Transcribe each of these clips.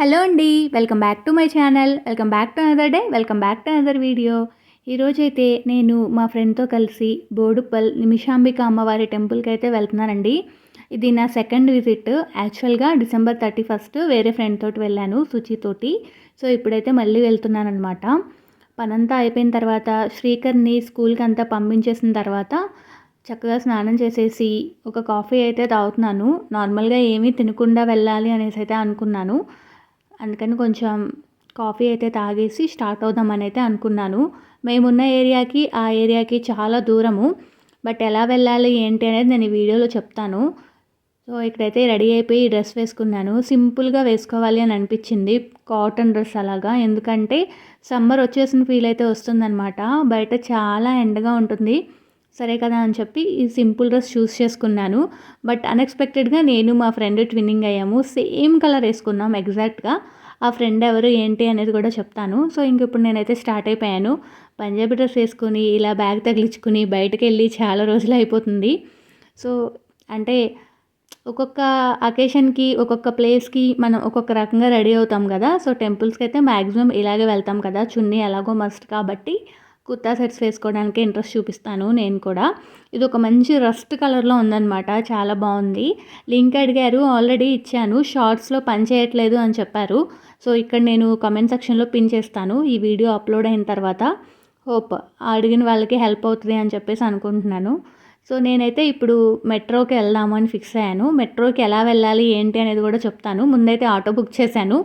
Hello అండి welcome back to my channel welcome back to another day welcome back to another video. ఈరోజైతే నేను మా ఫ్రెండ్తో కలిసి బోడుపల్ నిమిషాంబిక అమ్మవారి టెంపుల్కి అయితే వెళ్తున్నానండి. ఇది నా సెకండ్ విజిట్. యాక్చువల్గా డిసెంబర్ థర్టీ ఫస్ట్ వేరే ఫ్రెండ్ తోటి వెళ్ళాను సుచితోటి. సో ఇప్పుడైతే మళ్ళీ వెళ్తున్నాను అనమాట పనంతా అయిపోయిన తర్వాత శ్రీకర్ని స్కూల్కి అంతా పంపించేసిన తర్వాత చక్కగా స్నానం చేసేసి ఒక కాఫీ అయితే తాగుతున్నాను. నార్మల్గా ఏమీ తినకుండా వెళ్ళాలి అనేసి అయితే అనుకున్నాను. అందుకని కొంచెం కాఫీ అయితే తాగేసి స్టార్ట్ అవుదామని అయితే అనుకున్నాను. మేమున్న ఏరియాకి ఆ ఏరియాకి చాలా దూరము. బట్ ఎలా వెళ్ళాలి ఏంటి అనేది నేను ఈ వీడియోలో చెప్తాను. సో ఇక్కడైతే రెడీ అయిపోయి డ్రెస్ వేసుకున్నాను. సింపుల్గా వేసుకోవాలి అని అనిపించింది. కాటన్ డ్రెస్ అలాగా. ఎందుకంటే సమ్మర్ వచ్చేసిన ఫీల్ అయితే వస్తుందన్నమాట. బయట చాలా ఎండగా ఉంటుంది. సరే కదా అని చెప్పి ఈ సింపుల్ డ్రెస్ చూస్ చేసుకున్నాను. బట్ అన్ఎక్స్పెక్టెడ్గా నేను మా ఫ్రెండ్ ట్విన్నింగ్ అయ్యాము. సేమ్ కలర్ వేసుకున్నాం ఎగ్జాక్ట్గా. ఆ ఫ్రెండ్ ఎవరు ఏంటి అనేది కూడా చెప్తాను. సో ఇంక ఇప్పుడు నేనైతే స్టార్ట్ అయిపోయాను. పంజాబీ డ్రెస్ వేసుకుని ఇలా బ్యాగ్ తగిలించుకుని బయటకు వెళ్ళి చాలా రోజులు అయిపోతుంది. సో అంటే ఒక్కొక్క అకేషన్కి ఒక్కొక్క ప్లేస్కి మనం ఒక్కొక్క రకంగా రెడీ అవుతాం కదా. సో టెంపుల్స్కి అయితే మ్యాక్సిమం ఇలాగే వెళ్తాం కదా. చున్నీ ఎలాగో మస్ట్ కాబట్టి కుర్తా సెట్స్ వేసుకోవడానికి ఇంట్రెస్ట్ చూపిస్తాను నేను కూడా. ఇది ఒక మంచి రస్ట్ కలర్లో ఉందన్నమాట. చాలా బాగుంది. లింక్ అడిగారు ఆల్రెడీ ఇచ్చాను. షార్ట్స్లో పని చేయట్లేదు అని చెప్పారు. సో ఇక్కడ నేను కమెంట్ సెక్షన్లో పిన్ చేస్తాను. ఈ వీడియో అప్లోడ్ అయిన తర్వాత హోప్ అడిగిన వాళ్ళకి హెల్ప్ అవుతుంది అని చెప్పేసి అనుకుంటున్నాను. సో నేనైతే ఇప్పుడు మెట్రోకి వెళ్దాము అని ఫిక్స్ అయ్యాను. మెట్రోకి ఎలా వెళ్ళాలి ఏంటి అనేది కూడా చెప్తాను. ముందైతే ఆటో బుక్ చేశాను.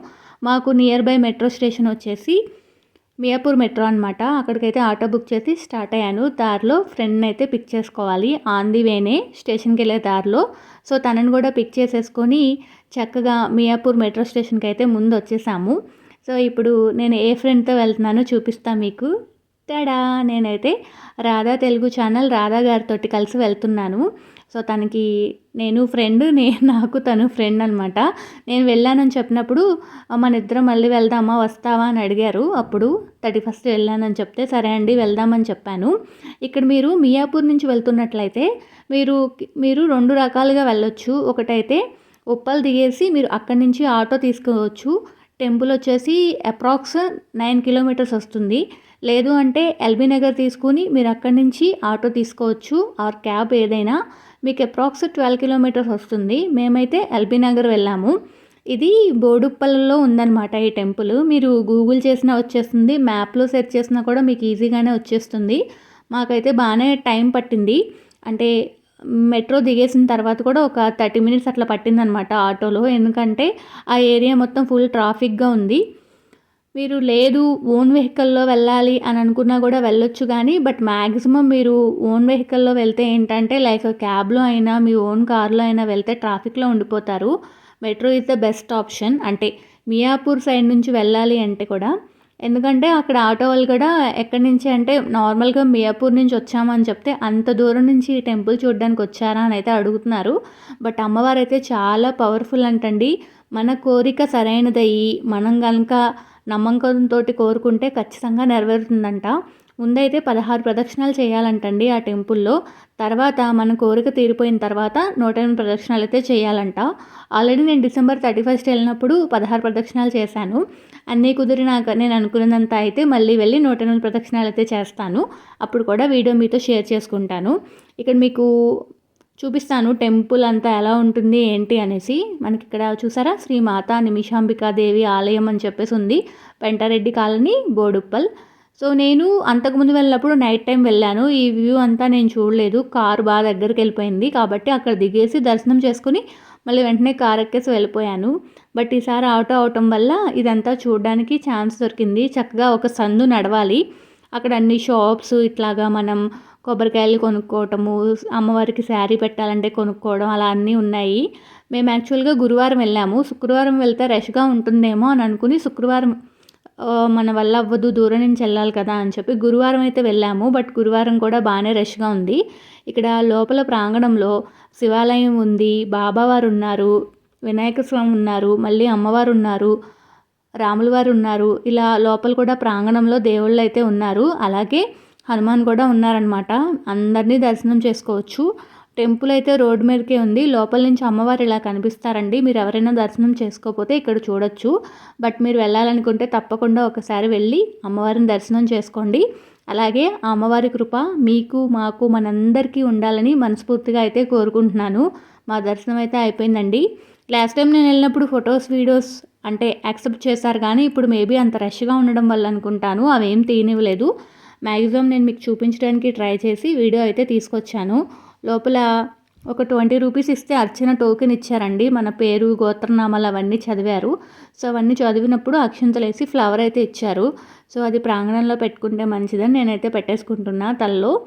మాకు నియర్ బై మెట్రో స్టేషన్ వచ్చేసి మియాపూర్ మెట్రో అనమాట అక్కడికైతే ఆటో బుక్ చేసి స్టార్ట్ అయ్యాను. దారిలో ఫ్రెండ్ని అయితే పిక్ చేసుకోవాలి. ఆన్ ది వేనే స్టేషన్కి వెళ్ళే దారిలో. సో తనని కూడా పిక్ చేసేసుకొని చక్కగా మియాపూర్ మెట్రో స్టేషన్కి అయితే ముందు వచ్చేసాము సో ఇప్పుడు నేను ఏ ఫ్రెండ్తో వెళ్తున్నానో చూపిస్తాను మీకు. తేడా నేనైతే రాధా తెలుగు ఛానల్ రాధా గారితో కలిసి వెళ్తున్నాను. సో తనకి నేను ఫ్రెండ్ నేను నాకు తను ఫ్రెండ్ అనమాట నేను వెళ్ళానని చెప్పినప్పుడు మన ఇద్దరం మళ్ళీ వెళ్దామా వస్తావా? అని అడిగారు. అప్పుడు థర్టీ ఫస్ట్ వెళ్ళానని చెప్తే సరే అండి వెళ్దామని చెప్పాను. ఇక్కడ మీరు మియాపూర్ నుంచి వెళ్తున్నట్లయితే మీరు మీరు రెండు రకాలుగా వెళ్ళొచ్చు. ఒకటైతే ఉప్పల్ దిగేసి మీరు అక్కడి నుంచి ఆటో తీసుకోవచ్చు. టెంపుల్ వచ్చేసి అప్రాక్స్ నైన్ కిలోమీటర్స్ వస్తుంది. లేదు అంటే ఎల్బీ నగర్ తీసుకుని మీరు అక్కడి నుంచి ఆటో తీసుకోవచ్చు. ఆర్ క్యాబ్ ఏదైనా. మీకు అప్రాక్స్ ట్వెల్వ్ కిలోమీటర్స్ వస్తుంది. మేమైతే ఎల్బీ నగర్ వెళ్ళాము. ఇది బోడుప్పల్లో ఉందన్నమాట ఈ టెంపుల్. మీరు గూగుల్ చేసినా వచ్చేస్తుంది. మ్యాప్లో సెర్చ్ చేసినా కూడా మీకు ఈజీగానే వచ్చేస్తుంది. మాకైతే బాగానే టైం పట్టింది. అంటే మెట్రో దిగేసిన తర్వాత కూడా ఒక థర్టీ మినిట్స్ అట్లా పట్టిందనమాట ఆటోలో. ఎందుకంటే ఆ ఏరియా మొత్తం ఫుల్ ట్రాఫిక్గా ఉంది. మీరు లేదు ఓన్ వెహికల్లో వెళ్ళాలి అని అనుకున్నా కూడా వెళ్ళొచ్చు కానీ బట్ మ్యాక్సిమం మీరు ఓన్ వెహికల్లో వెళ్తే ఏంటంటే లైక్ క్యాబ్లో అయినా మీ ఓన్ కార్లో అయినా వెళ్తే ట్రాఫిక్లో ఉండిపోతారు. Metro is the best option అంటే మియాపూర్ సైడ్ నుంచి వెళ్ళాలి అంటే కూడా ఎందుకంటే అక్కడ ఆటో వాళ్ళు కూడా ఎక్కడి నుంచి అంటే నార్మల్గా మియాపూర్ నుంచి వచ్చామని చెప్తే అంత దూరం నుంచి ఈ టెంపుల్ చూడడానికి వచ్చారా అని అయితే అడుగుతున్నారు. బట్ అమ్మవారు అయితే చాలా పవర్ఫుల్ అంటండి. మన కోరిక సరైనదయ్యి మనం కనుక నమ్మకంతో కోరుకుంటే ఖచ్చితంగా నెరవేరుతుందంట. ముందైతే పదహారు ప్రదక్షిణాలు చేయాలంటండి ఆ టెంపుల్లో. తర్వాత మన కోరిక తీరిపోయిన తర్వాత నూట ఎనిమిది ప్రదక్షిణాలు అయితే చేయాలంట. ఆల్రెడీ నేను డిసెంబర్ థర్టీ ఫస్ట్ వెళ్ళినప్పుడు పదహారు ప్రదక్షిణాలు చేశాను. అన్నీ కుదిరినాక నేను అనుకున్నదంత అయితే మళ్ళీ వెళ్ళి నూట ఎనిమిది ప్రదక్షిణాలు అయితే చేస్తాను. అప్పుడు కూడా వీడియో మీతో షేర్ చేసుకుంటాను. ఇక్కడ మీకు చూపిస్తాను టెంపుల్ అంతా ఎలా ఉంటుంది ఏంటి అనేసి. మనకి ఇక్కడ చూసారా? శ్రీ మాతా నిమిషాంబికాదేవి ఆలయం అని చెప్పేసి ఉంది. పెంటారెడ్డి కాలనీ బోడుప్పల్. సో నేను అంతకుముందు వెళ్ళినప్పుడు నైట్ టైం వెళ్ళాను. ఈ వ్యూ అంతా నేను చూడలేదు. కారు బాగా దగ్గరికి వెళ్ళిపోయింది కాబట్టి అక్కడ దిగేసి దర్శనం చేసుకుని మళ్ళీ వెంటనే కార్ ఎక్కేసి వెళ్ళిపోయాను. బట్ ఈసారి ఆటో అవటం వల్ల ఇదంతా చూడడానికి ఛాన్స్ దొరికింది. చక్కగా ఒక సందు నడవాలి. అక్కడ అన్ని షాప్స్ ఇట్లాగా మనం కొబ్బరికాయలు కొనుక్కోవటము అమ్మవారికి శారీ పెట్టాలంటే కొనుక్కోవడం అలా అన్నీ ఉన్నాయి. మేము యాక్చువల్గా గురువారం వెళ్ళాము. శుక్రవారం వెళ్తే రష్గా ఉంటుందేమో అని అనుకుని శుక్రవారం మన వల్ల అవ్వదు దూరం నుంచి వెళ్ళాలి కదా అని చెప్పి గురువారం అయితే వెళ్ళాము. బట్ గురువారం కూడా బాగానే రష్గా ఉంది. ఇక్కడ లోపల ప్రాంగణంలో శివాలయం ఉంది బాబావారు ఉన్నారు వినాయక స్వామి ఉన్నారు మళ్ళీ అమ్మవారు ఉన్నారు రాములవారు ఉన్నారు. ఇలా లోపల కూడా ప్రాంగణంలో దేవుళ్ళు అయితే ఉన్నారు. అలాగే హనుమాన్ కూడా ఉన్నారనమాట అందరినీ దర్శనం చేసుకోవచ్చు. టెంపుల్ అయితే రోడ్డు మీదకే ఉంది. లోపల నుంచి అమ్మవారు ఇలా కనిపిస్తారండి. మీరు ఎవరైనా దర్శనం చేసుకోకపోతే ఇక్కడ చూడొచ్చు. బట్ మీరు వెళ్ళాలనుకుంటే తప్పకుండా ఒకసారి వెళ్ళి అమ్మవారిని దర్శనం చేసుకోండి. అలాగే ఆ అమ్మవారి కృప మీకు మాకు మనందరికీ ఉండాలని మనస్ఫూర్తిగా అయితే కోరుకుంటున్నాను. మా దర్శనం అయితే అయిపోయిందండి. లాస్ట్ టైం నేను వెళ్ళినప్పుడు ఫొటోస్ వీడియోస్ అంటే యాక్సెప్ట్ చేశారు. కానీ ఇప్పుడు మేబీ అంత రష్గా ఉండడం వల్ల అనుకుంటాను. అవేం తీయనివ్వలేదు. మ్యాక్సిమం నేను మీకు చూపించడానికి ట్రై చేసి వీడియో అయితే తీసుకొచ్చాను. లోపల ఒక ట్వంటీ రూపీస్ ఇస్తే అర్చన టోకెన్ ఇచ్చారండి. మన పేరు గోత్రనామాలు అవన్నీ చదివారు. సో అవన్నీ చదివినప్పుడు అక్షంతలు వేసి ఫ్లవర్ అయితే ఇచ్చారు. సో అది ప్రాంగణంలో పెట్టుకుంటే మంచిదని నేనైతే పెట్టేసుకుంటున్నా తలలో.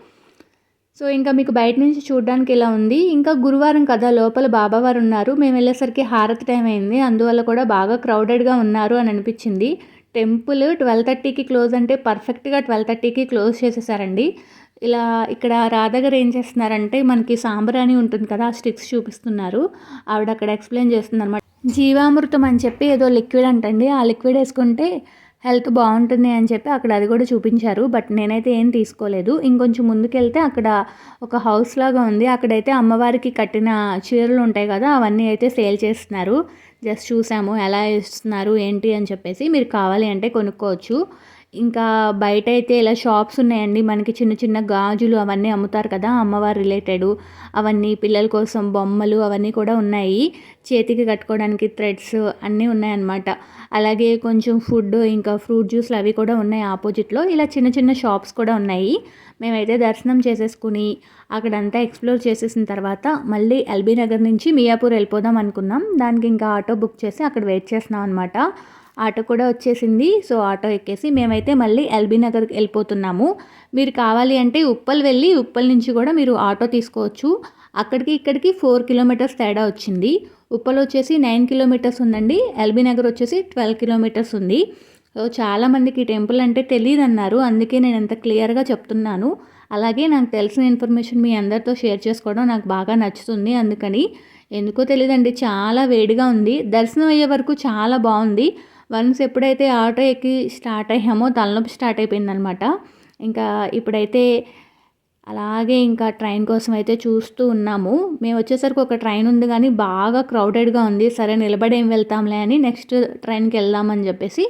సో ఇంకా మీకు బయట నుంచి చూడడానికి ఇలా ఉంది. ఇంకా గురువారం కదా లోపల బాబావారు ఉన్నారు. మేము వెళ్ళేసరికి హారతి టైం అయింది. అందువల్ల కూడా బాగా క్రౌడెడ్గా ఉన్నారు అని అనిపించింది. టెంపుల్ ట్వెల్వ్ థర్టీకి క్లోజ్ అంటే పర్ఫెక్ట్గా ట్వెల్వ్ థర్టీకి క్లోజ్ చేసేసారండి. ఇలా ఇక్కడ రాధగారు ఏం చేస్తున్నారంటే మనకి సాంబ్రాణి ఉంటుంది కదా ఆ స్టిక్స్ చూపిస్తున్నారు. ఆవిడ అక్కడ ఎక్స్ప్లెయిన్ చేస్తుంది అనమాట జీవామృతం అని చెప్పి ఏదో లిక్విడ్ అంటండి. ఆ లిక్విడ్ వేసుకుంటే హెల్త్ బాగుంటుంది అని చెప్పి అక్కడ అది కూడా చూపించారు. బట్ నేనైతే ఏం తీసుకోలేదు. ఇంకొంచెం ముందుకెళ్తే అక్కడ ఒక హౌస్ లాగా ఉంది. అక్కడైతే అమ్మవారికి కట్టిన చీరలు ఉంటాయి కదా అవన్నీ అయితే సేల్ చేస్తున్నారు. జస్ట్ చూసాము ఎలా ఇస్తున్నారు ఏంటి అని చెప్పేసి మీరు కావాలి అంటే కొనుక్కోవచ్చు. ఇంకా బయట అయితే ఇలా షాప్స్ ఉన్నాయండి. మనకి చిన్న చిన్న గాజులు అవన్నీ అమ్ముతారు కదా అమ్మవారు రిలేటెడ్ అవన్నీ పిల్లల కోసం బొమ్మలు అవన్నీ కూడా ఉన్నాయి. చేతికి కట్టుకోవడానికి థ్రెడ్స్ అన్నీ ఉన్నాయన్నమాట. అలాగే కొంచెం ఫుడ్ ఇంకా ఫ్రూట్ జ్యూస్లు అవి కూడా ఉన్నాయి ఆపోజిట్లో ఇలా చిన్న చిన్న షాప్స్ కూడా ఉన్నాయి. మేమైతే దర్శనం చేసేసుకుని అక్కడంతా ఎక్స్ప్లోర్ చేసేసిన తర్వాత మళ్ళీ ఎల్బీ నగర్ నుంచి మియాపూర్ వెళ్ళిపోదాం అనుకున్నాం. దానికి ఇంకా ఆటో బుక్ చేసి అక్కడ వెయిట్ చేస్తున్నాం అనమాట ఆటో కూడా వచ్చేసింది. సో ఆటో ఎక్కేసి మేమైతే మళ్ళీ ఎల్బీ నగర్కి వెళ్ళిపోతున్నాము. మీరు కావాలి అంటే ఉప్పల్ వెళ్ళి ఉప్పల్ నుంచి కూడా మీరు ఆటో తీసుకోవచ్చు. అక్కడికి ఇక్కడికి ఫోర్ కిలోమీటర్స్ తేడా వచ్చింది. ఉప్పల్ వచ్చేసి నైన్ కిలోమీటర్స్ ఉందండి. ఎల్బీ నగర్ వచ్చేసి ట్వెల్వ్ కిలోమీటర్స్ ఉంది. సో చాలామందికి టెంపుల్ అంటే తెలియదు అన్నారు అందుకే నేను ఎంత క్లియర్గా చెప్తున్నాను. అలాగే నాకు తెలిసిన ఇన్ఫర్మేషన్ మీ అందరితో షేర్ చేసుకోవడం నాకు బాగా నచ్చుతుంది. అందుకని ఎందుకో తెలియదండి చాలా వేడిగా ఉంది. దర్శనం అయ్యే వరకు చాలా బాగుంది. వన్స్ ఎప్పుడైతే ఆటో ఎక్కి స్టార్ట్ అయ్యామో తలనొప్పి స్టార్ట్ అయిపోయిందనమాట ఇంకా ఇప్పుడైతే అలాగే ఇంకా ట్రైన్ కోసం అయితే చూస్తూ ఉన్నాము. మేము వచ్చేసరికి ఒక ట్రైన్ ఉంది కానీ బాగా క్రౌడెడ్గా ఉంది. సరే నిలబడేం వెళ్తాంలే అని నెక్స్ట్ ట్రైన్కి వెళ్దామని చెప్పేసి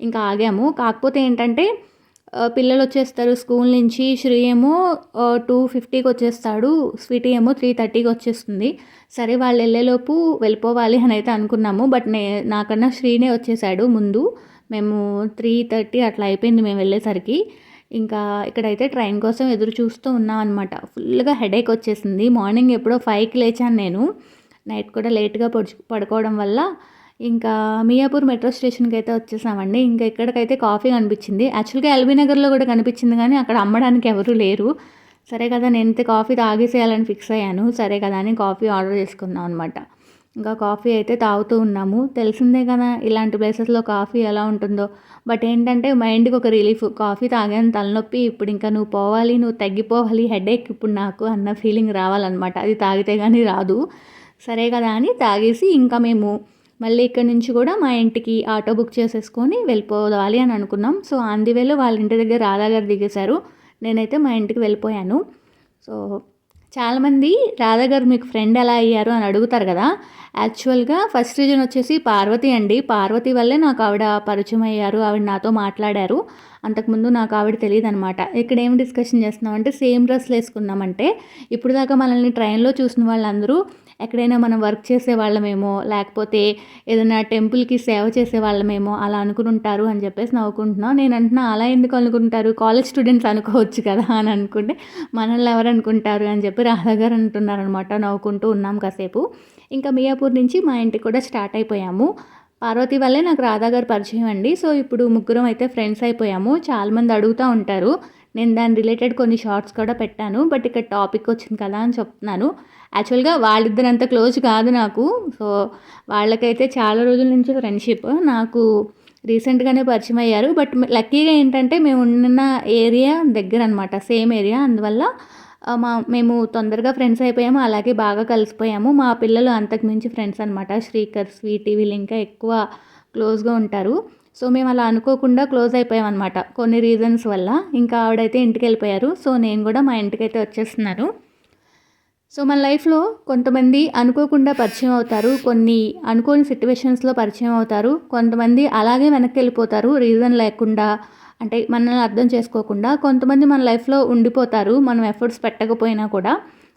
ఇంకా ఆగాము. కాకపోతే ఏంటంటే పిల్లలు వచ్చేస్తారు స్కూల్ నుంచి. శ్రీ ఏమో టూ ఫిఫ్టీకి వచ్చేస్తాడు. స్వీటీ ఏమో త్రీ థర్టీకి వచ్చేస్తుంది. సరే వాళ్ళు వెళ్ళేలోపు వెళ్ళిపోవాలి అని అయితే అనుకున్నాము. బట్ నే నాకన్నా శ్రీనే వచ్చేసాడు ముందు. మేము త్రీ థర్టీ అట్లా అయిపోయింది మేము వెళ్ళేసరికి. ఇంకా ఇక్కడైతే ట్రైన్ కోసం ఎదురు చూస్తూ ఉన్నాం అనమాట ఫుల్గా హెడేక్ వచ్చేసింది. మార్నింగ్ ఎప్పుడో ఫైవ్కి లేచాను నేను. నైట్ కూడా లేట్గా పడుచు పడుకోవడం వల్ల ఇంకా మియాపూర్ మెట్రో స్టేషన్కి అయితే వచ్చేసామండి. ఇంకా ఇక్కడికైతే కాఫీ కనిపించింది. యాక్చువల్గా ఎల్బీ నగర్లో కూడా కనిపించింది కానీ అక్కడ అమ్మడానికి ఎవరూ లేరు. సరే కదా నేను కాఫీ తాగేసేయాలని ఫిక్స్ అయ్యాను. సరే కదా అని కాఫీ ఆర్డర్ చేసుకున్నాం అనమాట ఇంకా కాఫీ అయితే తాగుతూ ఉన్నాము. తెలిసిందే కదా ఇలాంటి ప్లేసెస్లో కాఫీ ఎలా ఉంటుందో. బట్ ఏంటంటే మైండ్కి ఒక రిలీఫ్. కాఫీ తాగాను తలనొప్పి ఇప్పుడు ఇంకా నువ్వు పోవాలి నువ్వు తగ్గిపోవాలి హెడేక్ ఇప్పుడు నాకు అన్న ఫీలింగ్ రావాలన్నమాట. అది తాగితే కానీ రాదు. సరే కదా అని తాగేసి ఇంకా మేము మళ్ళీ ఇక్కడ నుంచి కూడా మా ఇంటికి ఆటో బుక్ చేసేసుకొని వెళ్ళిపోవాలి అని అనుకున్నాం. సో వేలో వాళ్ళ ఇంటి దగ్గర రాధా గారు దిగేశారు. నేనైతే మా ఇంటికి వెళ్ళిపోయాను. సో చాలామంది రాధా గారు మీకు ఫ్రెండ్ ఎలా అయ్యారు అని అడుగుతారు కదా. యాక్చువల్గా ఫస్ట్ రీజన్ వచ్చేసి పార్వతి అండి. పార్వతి వల్లే నాకు ఆవిడ పరిచయం అయ్యారు. ఆవిడ నాతో మాట్లాడారు. అంతకుముందు నాకు ఆవిడ తెలియదు అనమాట ఇక్కడ ఏం డిస్కషన్ చేస్తున్నామంటే సేమ్ డ్రెస్లు వేసుకున్నామంటే ఇప్పుడు దాకా మనల్ని ట్రైన్లో చూసిన వాళ్ళందరూ ఎక్కడైనా మనం వర్క్ చేసే వాళ్ళమేమో లేకపోతే ఏదైనా టెంపుల్కి సేవ చేసే వాళ్ళమేమో అలా అనుకుంటారు అని చెప్పేసి నవ్వుకుంటున్నాం. నేను అంటున్నా అలా ఎందుకు అనుకుంటారు? కాలేజ్ స్టూడెంట్స్ అనుకోవచ్చు కదా అని అనుకుంటే మనల్ని ఎవరు అనుకుంటారు అని చెప్పి రాధా గారు అంటున్నారనమాట నవ్వుకుంటూ ఉన్నాం కాసేపు. ఇంకా మియాపూర్ నుంచి మా ఇంటికి కూడా స్టార్ట్ అయిపోయాము. పార్వతి వల్లే నాకు రాధా గారు పరిచయం అండి. సో ఇప్పుడు ముగ్గురం అయితే ఫ్రెండ్స్ అయిపోయాము. చాలామంది అడుగుతూ ఉంటారు. నేను దాని రిలేటెడ్ కొన్ని షార్ట్స్ కూడా పెట్టాను. బట్ ఇక్కడ టాపిక్ వచ్చింది కదా అని చెప్తున్నాను. యాక్చువల్గా వాళ్ళిద్దరంత క్లోజ్ కాదు నాకు. సో వాళ్ళకైతే చాలా రోజుల నుంచి ఫ్రెండ్షిప్ నాకు రీసెంట్గానే పరిచయం అయ్యారు. బట్ లక్కీగా ఏంటంటే మేము ఉన్న ఏరియా దగ్గర అనమాట సేమ్ ఏరియా అందువల్ల మా మేము తొందరగా ఫ్రెండ్స్ అయిపోయాము అలాగే బాగా కలిసిపోయాము. మా పిల్లలు అంతకు మించి ఫ్రెండ్స్ అనమాట శ్రీకర్ స్వీటీ వీళ్ళు ఇంకా ఎక్కువ క్లోజ్గా ఉంటారు. సో మేము అలా అనుకోకుండా క్లోజ్ అయిపోయాం అనమాట కొన్ని రీజన్స్ వల్ల. ఇంకా ఆవిడైతే ఇంటికి వెళ్ళిపోయారు. సో నేను కూడా మా ఇంటికి అయితే వచ్చేస్తున్నాను సో మన లైఫ్లో కొంతమంది అనుకోకుండా పరిచయం అవుతారు. కొన్ని అనుకోని సిట్యువేషన్స్లో పరిచయం అవుతారు. కొంతమంది అలాగే వెనక్కి వెళ్ళిపోతారు. రీజన్ లేకుండా అంటే మనల్ని అర్థం చేసుకోకుండా కొంతమంది మన లైఫ్లో ఉండిపోతారు మనం ఎఫర్ట్స్ పెట్టకపోయినా కూడా.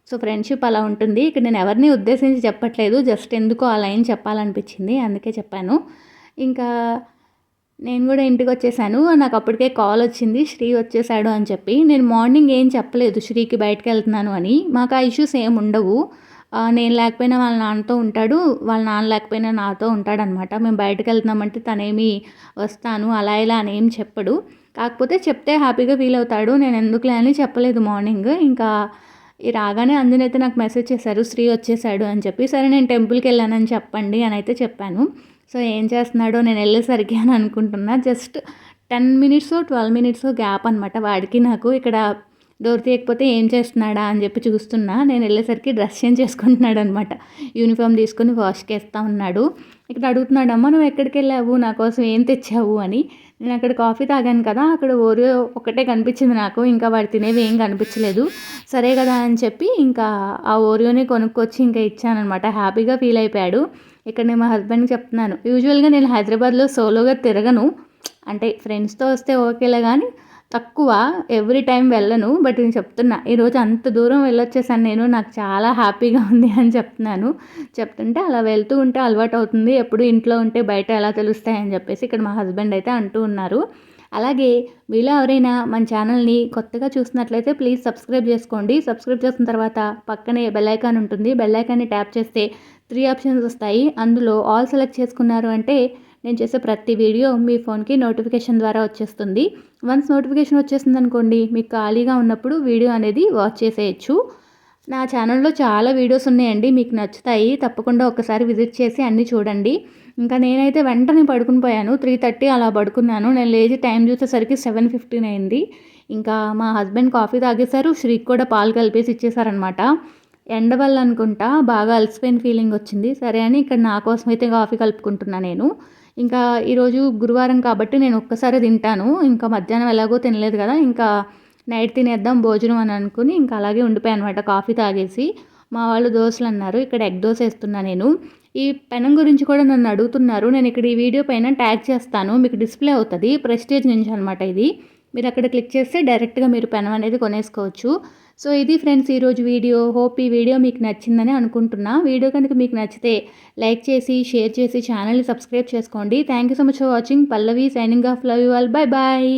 సో ఫ్రెండ్షిప్ అలా ఉంటుంది. ఇక్కడ నేను ఎవరిని ఉద్దేశించి చెప్పట్లేదు జస్ట్ ఎందుకో ఆ లైన్ చెప్పాలనిపించింది అందుకే చెప్పాను. ఇంకా నేను కూడా ఇంటికి వచ్చేసాను. నాకు అప్పటికే కాల్ వచ్చింది శ్రీ వచ్చేసాడు అని చెప్పి. నేను మార్నింగ్ ఏం చెప్పలేదు శ్రీకి బయటకు వెళ్తున్నాను అని. మాకు ఆ ఇష్యూస్ ఏం ఉండవు. నేను లేకపోయినా వాళ్ళ నాన్నతో ఉంటాడు వాళ్ళ నాన్న లేకపోయినా నాతో ఉంటాడనమాట. మేము బయటకు వెళ్తున్నామంటే తనేమి వస్తాను అలా ఇలా అని ఏం చెప్పడు. కాకపోతే చెప్తే హ్యాపీగా ఫీల్ అవుతాడు. నేను ఎందుకులే అని చెప్పలేదు మార్నింగ్. ఇంకా ఈ రాగానే అందునైతే నాకు మెసేజ్ చేశారు శ్రీ వచ్చేసాడు అని చెప్పి. సరే నేను టెంపుల్కి వెళ్ళానని చెప్పండి అని అయితే చెప్పాను. సో ఏం చేస్తున్నాడో నేను వెళ్ళేసరికి అని అనుకుంటున్నా. Just ten minutes twelve minutes gap అనమాట వాడికి నాకు. ఇక్కడ డోర్ తీయకపోతే ఏం చేస్తున్నాడా అని చెప్పి చూస్తున్నా. నేను వెళ్ళేసరికి డ్రెస్ చేంజ్ చేసుకుంటున్నాడు అనమాట యూనిఫామ్ తీసుకొని వాష్కి వేస్తా ఉన్నాడు. ఇక్కడ అడుగుతున్నాడు అమ్మ నువ్వు ఎక్కడికి వెళ్ళావు? నా కోసం ఏం తెచ్చావు? అని. నేను అక్కడ కాఫీ తాగాను కదా అక్కడ ఓరియో ఒకటే కనిపించింది నాకు. ఇంకా వాడు తినేవి ఏం కనిపించలేదు. సరే కదా అని చెప్పి ఇంకా ఆ ఓరియోని కొనుక్కొచ్చి ఇంకా ఇచ్చానమాట హ్యాపీగా ఫీల్ అయిపోయాడు. ఇక్కడ నేను మా హస్బెండ్కి చెప్తున్నాను. యూజువల్గా నేను హైదరాబాద్లో సోలోగా తిరగను. అంటే ఫ్రెండ్స్తో వస్తే ఓకేలే కానీ తక్కువ ఎవ్రీ టైం వెళ్ళను బట్ నేను చెప్తున్నా ఈరోజు అంత దూరం వెళ్ళొచ్చేసాను నేను నాకు చాలా హ్యాపీగా ఉంది అని చెప్తున్నాను. చెప్తుంటే అలా వెళ్తూ ఉంటే అలవాటు అవుతుంది ఎప్పుడు ఇంట్లో ఉంటే బయట ఎలా తెలుస్తాయని చెప్పేసి ఇక్కడ మా హస్బెండ్ అయితే అంటూ ఉన్నారు. అలాగే మీలో ఎవరైనా మన ఛానల్ని కొత్తగా చూసినట్లయితే ప్లీజ్ సబ్స్క్రైబ్ చేసుకోండి. సబ్స్క్రైబ్ చేసిన తర్వాత పక్కనే బెల్లైకాన్ ఉంటుంది. బెల్లైకాన్ని ట్యాప్ చేస్తే త్రీ ఆప్షన్స్ వస్తాయి. అందులో ఆల్ సెలెక్ట్ చేసుకున్నారు అంటే నేను చేసే ప్రతి వీడియో మీ ఫోన్కి నోటిఫికేషన్ ద్వారా వచ్చేస్తుంది. వన్స్ నోటిఫికేషన్ వచ్చేసింది అనుకోండి మీకు ఖాళీగా ఉన్నప్పుడు వీడియో అనేది వాచ్ చేసేయచ్చు. నా ఛానల్లో చాలా వీడియోస్ ఉన్నాయండి మీకు నచ్చుతాయి తప్పకుండా ఒకసారి విజిట్ చేసి అన్నీ చూడండి. ఇంకా నేనైతే వెంటనే పడుకుని పోయాను త్రీ థర్టీ అలా పడుకున్నాను. నేను లేచి టైం చూసేసరికి సెవెన్ ఫిఫ్టీన్ అయింది. ఇంకా మా హస్బెండ్ కాఫీ తాగేశారు శ్రీకి కూడా పాలు కలిపేసి ఇచ్చేసారనమాట ఎండ వల్ల అనుకుంటా బాగా అలసిపోయిన ఫీలింగ్ వచ్చింది. సరే అని ఇక్కడ నా కోసం అయితే కాఫీ కలుపుకుంటున్నా నేను. ఇంకా ఈరోజు గురువారం కాబట్టి నేను ఒక్కసారి తింటాను. ఇంకా మధ్యాహ్నం ఎలాగో తినలేదు కదా. ఇంకా నైట్ తినేద్దాం భోజనం అని అనుకుని ఇంకా అలాగే ఉండిపోయాను అనమాట కాఫీ తాగేసి మా వాళ్ళు దోశలు అన్నారు. ఇక్కడ ఎగ్ దోశ వేస్తున్నా నేను. ఈ పెనం గురించి కూడా నన్ను అడుగుతున్నారు. నేను ఇక్కడ ఈ వీడియో పైన ట్యాగ్ చేస్తాను. మీకు డిస్ప్లే అవుతుంది. ప్రెస్టేజ్ నుంచి అనమాట ఇది. మీరు అక్కడ క్లిక్ చేస్తే డైరెక్ట్గా మీరు పెనం అనేది కొనేసుకోవచ్చు. సో ఇది ఫ్రెండ్స్ ఈరోజు వీడియో. హోప్ ఈ వీడియో మీకు నచ్చిందని అనుకుంటున్నా. వీడియో కనుక మీకు నచ్చితే లైక్ చేసి షేర్ చేసి ఛానల్ని సబ్స్క్రైబ్ చేసుకోండి. Thank you so much for watching. Pallavi signing off. Love you all. Bye bye.